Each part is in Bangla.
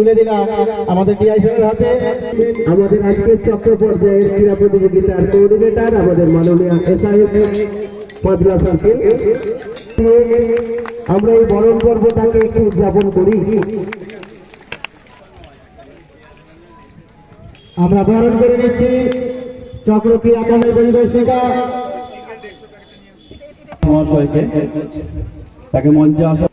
আমরা তুলে দিলাম আমাদের ডিআই স্যারের হাতে। আমাদের আজকের চক্র পর্যায়ের ক্রীড়া প্রতিযোগিতার কোঅর্ডিনেটর আমাদের মাননীয় এসআইএস পদলা সার্কেল আমরা এই বরণ পর্বটাকে একটু উদযাপন করি। আমরা বরণ করে নিচ্ছি চক্র ক্রিয়া কর্মের পরিদর্শিকা তাকে মঞ্চে আসা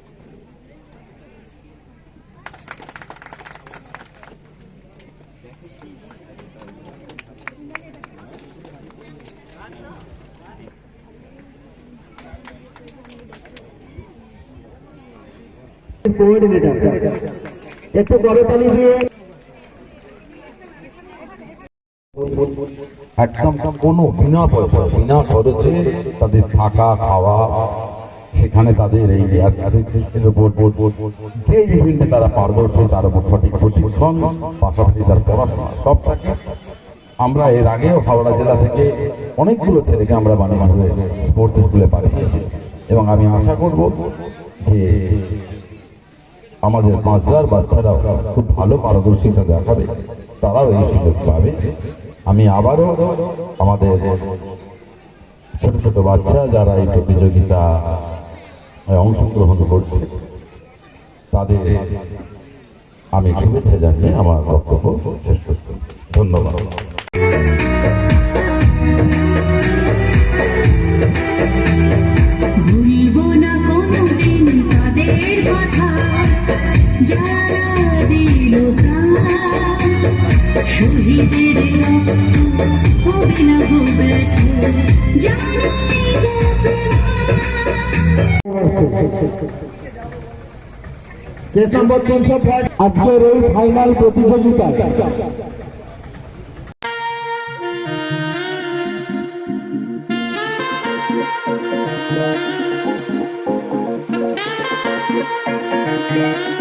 কোঅর্ডিনেটর একটু করতালি দিয়ে একদম কোনো বিনা পয়সা, বিনা খরচে তাদের থাকা, খাওয়া, সেখানে তাদের এই যে ইভেন্টে তারা পারদর্শী, তার উপর সঠিক প্রশিক্ষণ, পাশাপাশি তার পড়াশোনা, সব থাকে। আমরা এর আগেও হাওড়া জেলা থেকে অনেকগুলো ছেলেকে আমরা বানিয়ে স্পোর্টস স্কুলে পাঠিয়েছি। এবং আমি আশা করব যে আমাদের মাছদার বাচ্চারাও খুব ভালো পারদর্শিতা দেখাবে, তারাও এই সুযোগ পাবে। আমি আবারও আমাদের ছোট ছোট বাচ্চা যারা এই প্রতিযোগিতা অংশগ্রহণ করছে, তাদের আমি শুভেচ্ছা জানিয়ে আমার বক্তব্য শেষ করছি। ধন্যবাদ। শহীদের রক্ত হবে না গো ব্যর্থ জানো কেস নম্বর তিনশো আজকের এই ফাইনাল প্রতিযোগিতা প্রেম